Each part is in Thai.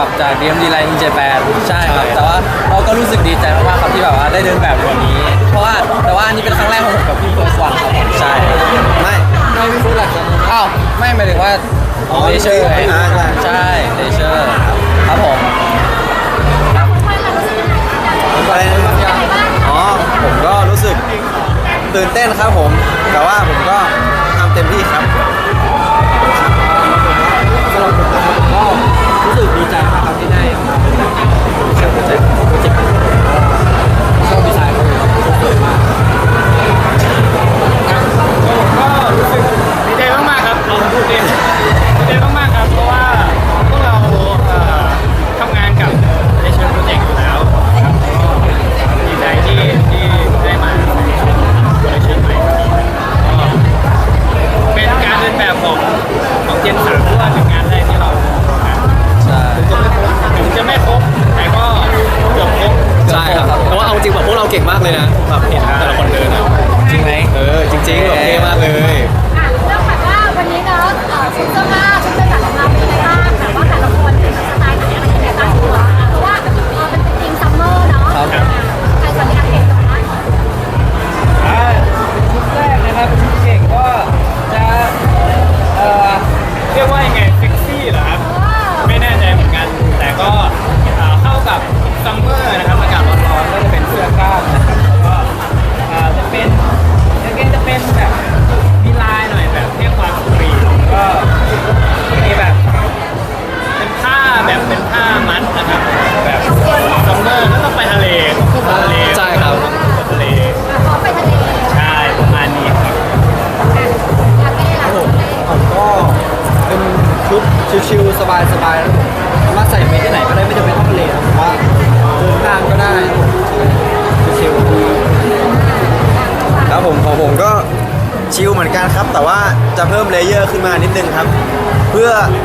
ลังจากกลับจาก DMD Line in Japan ใช่ครับใช่แต่ว่าเราก็รู้สึกดีใจมากๆครับที่แบบว่าได้เดินแบบในวันนี้ เพราะว่าแต่ว่าอันนี้เป็นครั้งแรกของผมกับพี่เฟิร์สวันครับผมใช่ ไม่ไม่พี่เฟิร์สหลักอ้าวไม่หมายถึงว่าอ๋อเลเชอร์อ่าใช่ ใช่เลเชอร์ครับผมอะไรนะครับอ๋อ ผมก็รู้สึกตื่นเต้นครับผม แต่ว่าผมก็ทำเต็มที่ครับ สำหรับผมนะครับก็ รู้สึกดีใจมากครับที่ได้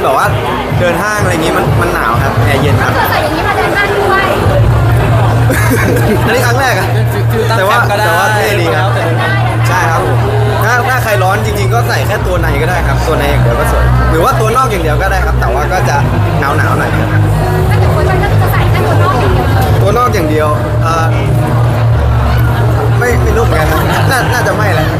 แบบว่าเดินห้างอะไรอย่างงี้มันมันหนาวครับแอร์เย็นครับเธอใส่อย่างนี้มาเดินห้างด้วย อันนี้ครั้งแรกอะฟิวตั้งแต่แคว่ามป์ก็ได้แต่ว่าเท่ดีครับ ใช่ครับผมถ้าถ้าใครร้อนจริง ๆ ก็ใส่แค่ตัวในก็ได้ครับ ตัวในอย่างเดียวก็สวย หรือว่าตัวนอกอย่างเดียวก็ได้ครับ แต่ว่าก็จะหนาวหนาวๆหน่อยครับ ถ้าเกิดคนมันก็จะใส่แค่ตัวนอกอย่างเดียวเลยตัวนอกอย่างเดียวเอ่อไม่ไม่รู้เหมือนกันนะน่าน่าจะไม่แหละครับ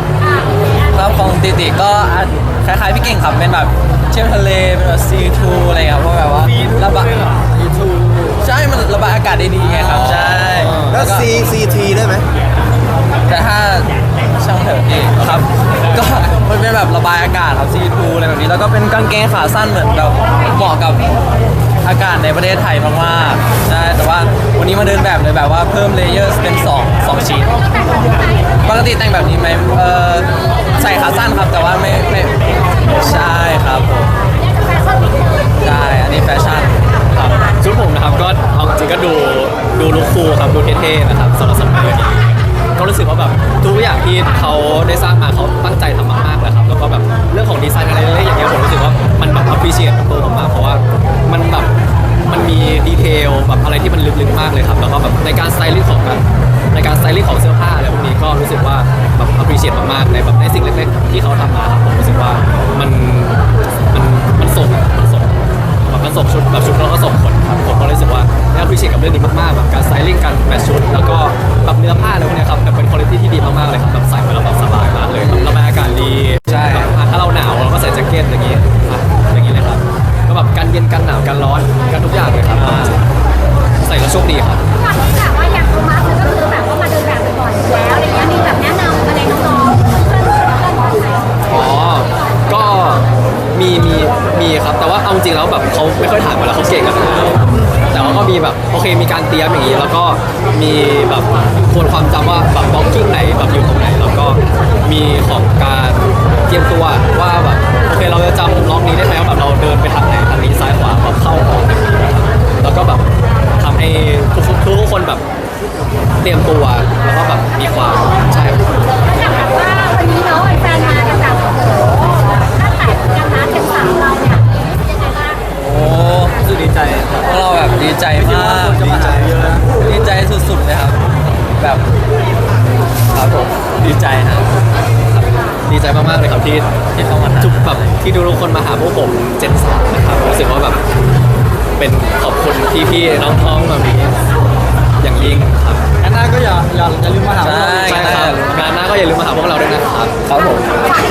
ของติติก็อะคล้ายๆพี่เก่งครับเป็นแบบเที่ยวทะเลเป็นแบบซีทูอะไรครับเพราะแบบว่าระบายซีทูใช่มันระบายอากาศได้ดีไงครับใช่แล้วก็ C C T ได้ไหมแต่ถ้าช่างเถอะพี่ครับก็มันเป็น แบบระบายอากาศครับซีทูอะไรแบบนี้ แล้วก็เป็นกางเกงขาสั้นเหมือนแบบเหมาะกับอากาศในประเทศไทยมากๆใช่แต่ว่าวันนี้มาเดินแบบเลยแบบว่าเพิ่มเลเยอร์เป็นสองสองชิ้นปกติแต่งแบบนี้ไหมเออใส่ขาสั้นครับแต่ว่าไม่ไม่ใช่ครับผมเนี่ยจะแฟชั่นนิดนึงใช่อันนี้แฟชั่นครับชุดผมนะครับก็เอาจริงก็ดูดูลุคคูลครับดูเท่ๆนะครับสำหรับซัมเมอร์นี้ ก็รู้สึกว่าแบบทุกอย่างที่เขาได้สร้างมาเขาตั้งใจทำมากๆเลยครับแล้วก็แบบเรื่องของดีไซน์อะไรเล็กๆอย่างเงี้ยผมรู้สึกว่ามันแบบ appreciate กับตัวผมมากเพราะว่า มาหาพวกเราด้วยนะครับ ครับผม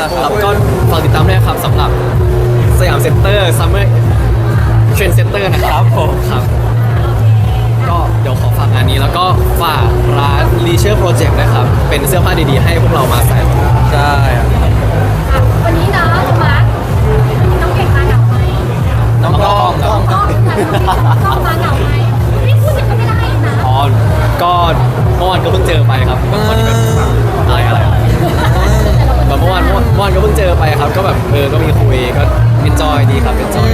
ครับก็ฝากติดตามด้วยครับสำหรับสยามเซ็นเตอร์ซัมเมอร์เทรนเซ็นเตอร์นะครับผมครับ ก็เดี๋ยวขอฝากงานนี้แล้วก็ฝากร้านรีเชอร์โปรเจกต์นะครับ เป็นเสื้อผ้าดีๆ ให้พวกเรามาใส่ใช่วันนี้เนาะมาร์คน้องเก่งมาเหงาไหมน้องก้องน้องก้องต้องมาเหงาไหมไม่พูดจะไม่ได้นะอ๋อก็เมื่อวานก็เพิ่งเจอไปครับเมื่อวานก็ตายอะไร บเมื่อวานเมื่อวานก็เพิ่งเจอไปครับ ก็แบบเออก็มีคุยก็เอนจอยดีครับเอนจอย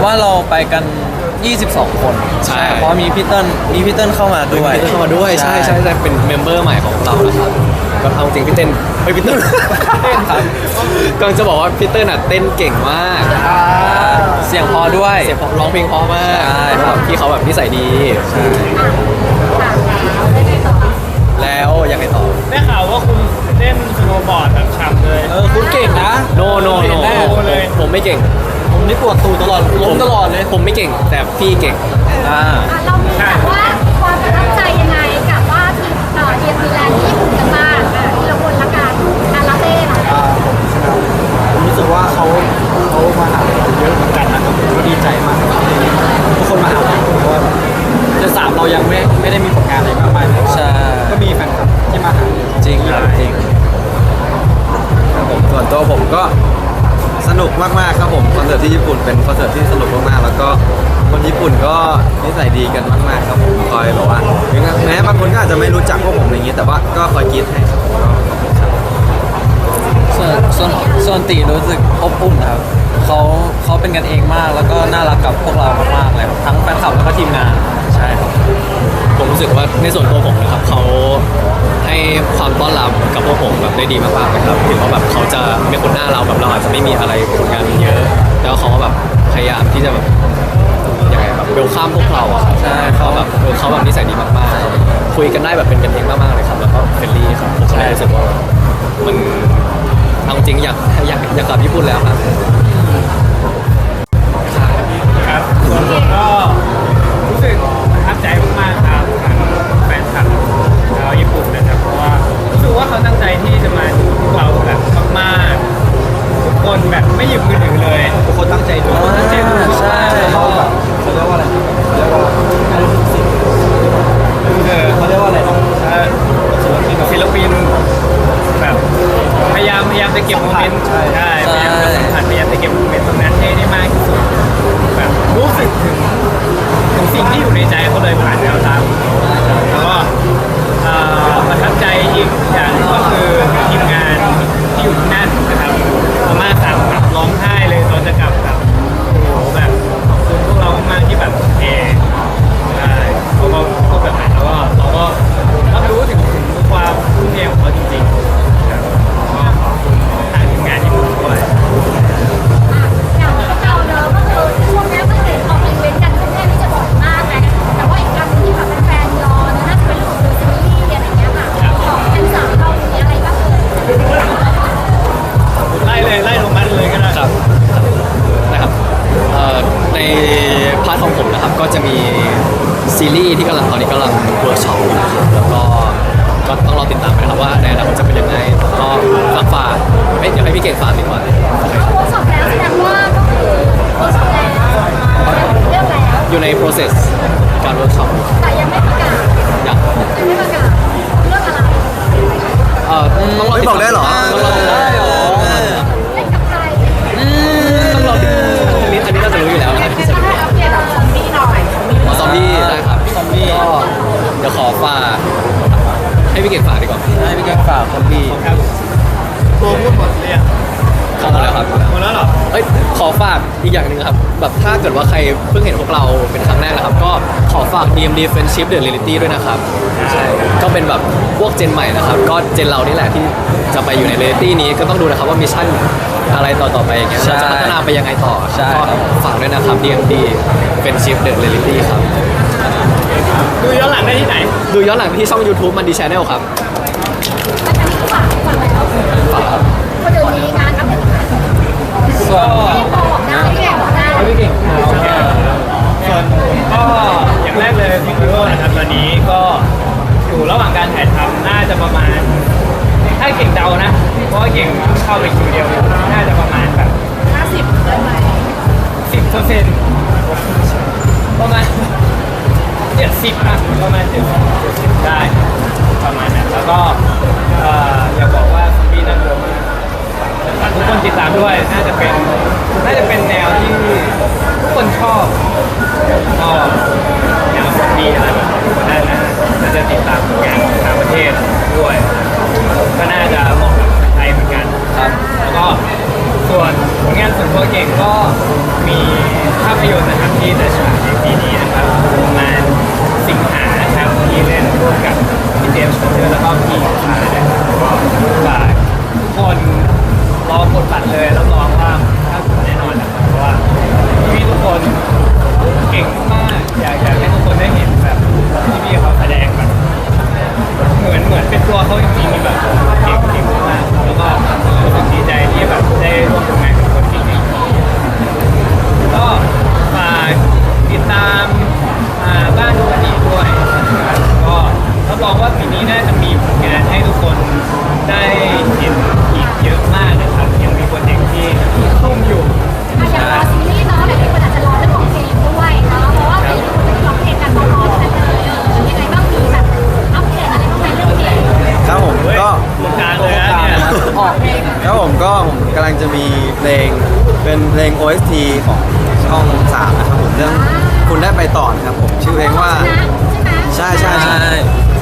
แต่ว่าเราไปกัน 22 คนใช่ เพราะมีพี่เติ้ลมีพี่เติ้ลเข้ามาด้วย พี่เติ้ลเข้ามาด้วยใช่ใช่ใช่เป็นเมมเบอร์ใหม่ของเรานะครับก็เอาจริงพี่เต้นไปพี่เต้นเต้นครับกำลังจะบอกว่าพี่เต้นอะเต้นเก่งมากเสียงพอด้วย เสียงพราร้องเพลงพรามากใช่ครับพี่เขาแบบนิสัยดีแล้วยังไงต่อ ได้ข่าวว่าคุณเล่นสโนบอร์ดแบบฉ่ำเลย เออคุณเก่งนะ โนโนโนเห็นหน้า ผมไม่เก่ง นี่ปวดตูตลอดล้มตลอดเลย ผมไม่เก่งแต่พี่เก่งอ่า เรามีแบบว่า ทั้งแฟนคลับแล้วก็ทีมงานใช่ครับผมรู้สึกว่าในส่วนตัวผมนะครับเขาให้ความต้อนรับกับพวกผมแบบได้ดีมากๆเลยครับถึงว่าแบบเขาจะไม่คุ้นหน้าเราแบบเราอาจจะไม่มีอะไรผลงานเยอะแต่เขาแบบพยายามที่จะแบบยังไงแบบเวลข้ามพวกเราอะใช่เขาแบบเเขาแบบนิสัยดีมากๆ คุยกันได้แบบเป็นกันเองมากๆเลยครับแล้วก็เฟรนลี่ครับผมก็เลยรู้สึกว่ามันเอาจริงอยากอยากอยากกลับญี่ปุ่นแล้วครับ 야, 고생. จะมีซีรีส์ที่กำลังตอนนี้กำลังเวิร์กช็อปอยู่นะครับแล้วก็ก็ต้องรอติดตามไปนะครับว่าในอนาคตจะเป็นยังไงก็ฝากฝากเอ้ยเดี๋ยวให้พี่เก่งฝากดีกว่าเขาเวิร์กช็อปแล้วแสดงว่าก็คือเวิร์กช็อปแล้วเรื่องแล้วอยู่ใน process การเวิร์กช็อปแต่ยังไม่ประกาศอย่างยังไม่ประกาศเรื่องอะไรเอ่อต้องรอไม่ติดบอกได้เหรอ ต้องรอติดตาม เล่นกับใคร ต้องรอติดตามอันนี้อันนี้น่าจะรู้อยู่ บี้ได้ครับซอมบี้ก็เดี๋ยวขอฝากให้พี่เก่งฝากดีกว่าให้พี่แกงฝากครับพี่ครับตัวพูดหมดเรียง เข้ามาแล้วครับ หมดแล้วเหรอ เอ้ยขอฝากอีกอย่างหนึ่งครับ แบบถ้าเกิดว่าใครเพิ่งเห็นพวกเราเป็นครั้งแรกนะครับ ก็ขอฝาก DMD Friendship The Reality ด้วยนะครับ ใช่ ก็เป็นแบบพวกเจนใหม่นะครับ ก็เจนเรานี่แหละที่จะไปอยู่ในเรียลิตี้นี้ ก็ต้องดูนะครับว่ามิชชั่นอะไรต่อต่อไปอย่างเงี้ยใช่เราจะพัฒนาไปยังไงต่อใช่ก็ฝากด้วยนะครับ DMD Friendship The Reality ครับ ดูย้อนหลังได้ที่ไหน ดูย้อนหลังที่ช่อง YouTube มันดีชแนลครับฝากฝากแล้วฝากครับ คนอื่นมีงานอัปเดต ส่วนที่บอกได้ที่บอได้พี่เก่งโอเคส่วนผมก็อย่างแรกเลยพิคิโร่นะครับตอนนี้ก็อยู่ระหว่างการถ่ายทำน่าจะประมาณ ถ้าเก่งเดานะ เพราะว่าเก่งเข้าไปคิวเดียวน่าจะประมาณแบบ50ได้ไหมสิบเปอร์เซ็นต์ประมาณเจ็ดสิบอะประมาณเจ็ดสิบได้ ประมาณนั้นแล้วก็เอ่ออยาบอกว่าซอมบี้น่ากลัว ทุกคนติดตามด้วยน่าจะเป็นน่าจะเป็นแนวที่ทุกคนชอบก็ เป็นเพลง OST ของช่องสามนะครับผมเรื่องคุณได้ไปต่อนะครับผมชื่อเพลงว่าใช่ไหมใช่ใช่ใช่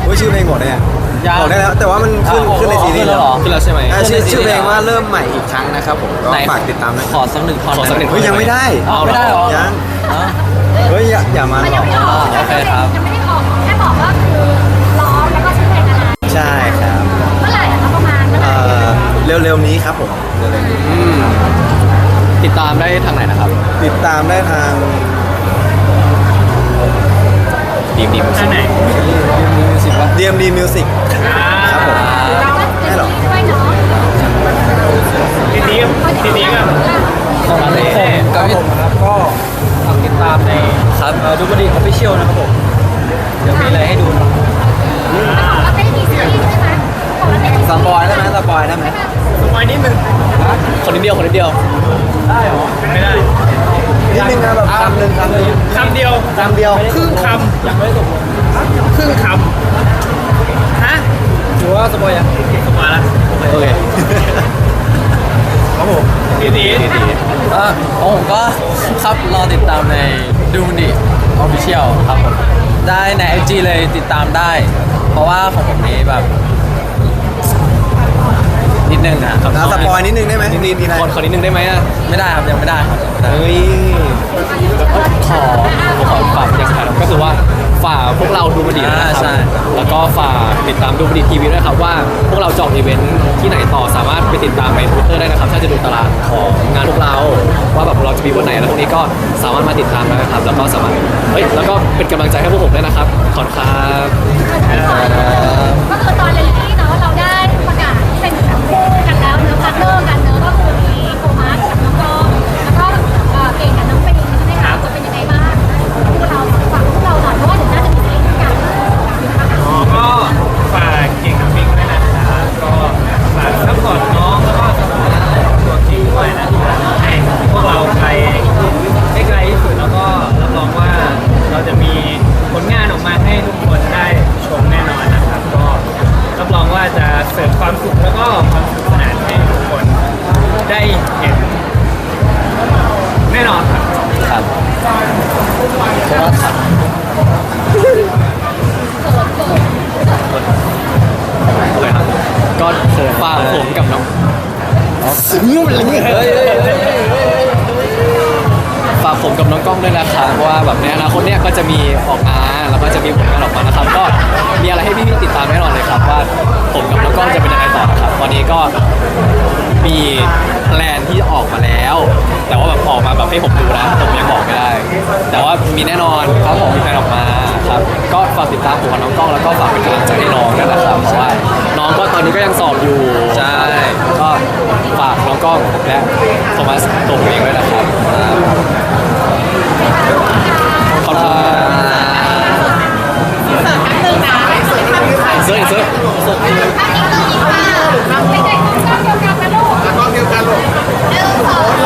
ว่าชื่อเพลงหมดเลยอะยัง บอกได้แล้วแต่ว่ามันขึ้นอะขึ้นในซีรีส์ขึ้นแล้วเหรอขึ้นแล้วใช่ไหมอะชื่อชื่อเพลงว่าเริ่มใหม่อีกครั้งนะครับผมก็ไหนฝากติดตามนะขอสักหนึ่งท่อนขอสักหนึ่ง เฮ้ยยังไม่ได้เอาไม่ได้เหรอ ยังอ๋อ เฮ้ยอย่าอย่ามามันหลยัองกไม่ออกโอเคครับ ยังไม่ได้ออกแค่บอกว่าคือร้องแล้วก็ชื่อเพลงอะไรใช่ครับเมื่อไหร่อะคะประมาณเมื่อไหเอ่ร่อเร็วๆนี้ครับผมเร็วๆนี้อืม ติดตามได้ทางไหนนะครับติดตามได้ทางดีมดีมท่านไหน DMD Music ครับผมเราก็จะมีด้วยเนาะทีนี้ทีนี้ก็ของผมกับพี่ครับก็ฝากติดตามในครับดูบดีออฟฟิเชียลนะครับผม เดี๋ยวมีอะไรให้ดูนะ สปอยได้ไหมสปอยได้ไหมสมัยนิดนึงคนนิดเดียวคนนิดเดียวได้เหรอเป็นไม่ได้นิดนึงนะแบบคำหนึ่งคำหนึ่งคำเดียวคำเดียวครึ่งคยังไม่ได้ตกลงำครึ่งคำฮะถือว่าสปอยยังสมาละโอเคครับผมทีนี้ทีนี้เอ่อของผมก็ครับรอติดตามในดูดิออฟฟิเชียลครับผมได้ใน IG เลยติดตามได้ เพราะว่าของผมนี้แบบ นิดนึงนะครับอะสปอยนิดนึงได้ไหมนิดนิดขอขอนิดนึงได้ไหมอะไม่ได้ครับยังไม่ได้ครับยังไม่ได้ เฮ้ยขอผมขอฝากอย่างสุดท้ายครับก็คือว่าฝากพวกเราดูบันดีด้วยนะคอ่าใช่ รับแล้วก็ฝากติดตามดูบันดีทีวีด้วยครับว่าพวกเราจองอีเวนท์ที่ไหนต่อสามารถไปติดตามในทวิตเตอร์ได้นะครับถ้าจะดูตารางของงานพวกเรา ว่าแบบเราจะมีวันไหนแล้วพวกนี้ก็สามารถมาติดตามได้นะครับ แล้วก็สามารถเฮ้ยแล้วก็เป็นกำลังใจให้พวกผมด้วยนะครับขอบคุณครับ ก็คือ ตอนนี้ก็มีแพลนที่ออกมาแล้ว แต่ว่าแบบออกมาแบบให้ผมดูนะผมยังบอกไม่ได้ แต่ว่ามีแน่นอนครับผมมีแพลนออกมาครับก็ฝากติดตามผมกับน้องกล้องแล้วก็ฝากเป็นกำลังใจให้น้องด้วนะครับเพราะว่าน้องก็ตอนนี้ก็ยังสอบอยู่ใช่ก็ฝากน้องกล้องและโทมัสตัวผเองด้วยนะครับขอบคุณครับเสื้อเสื้อ เด็กๆกล้องเดียวกันะลูกกล้องเดียวกันลูกหนึ่งสอง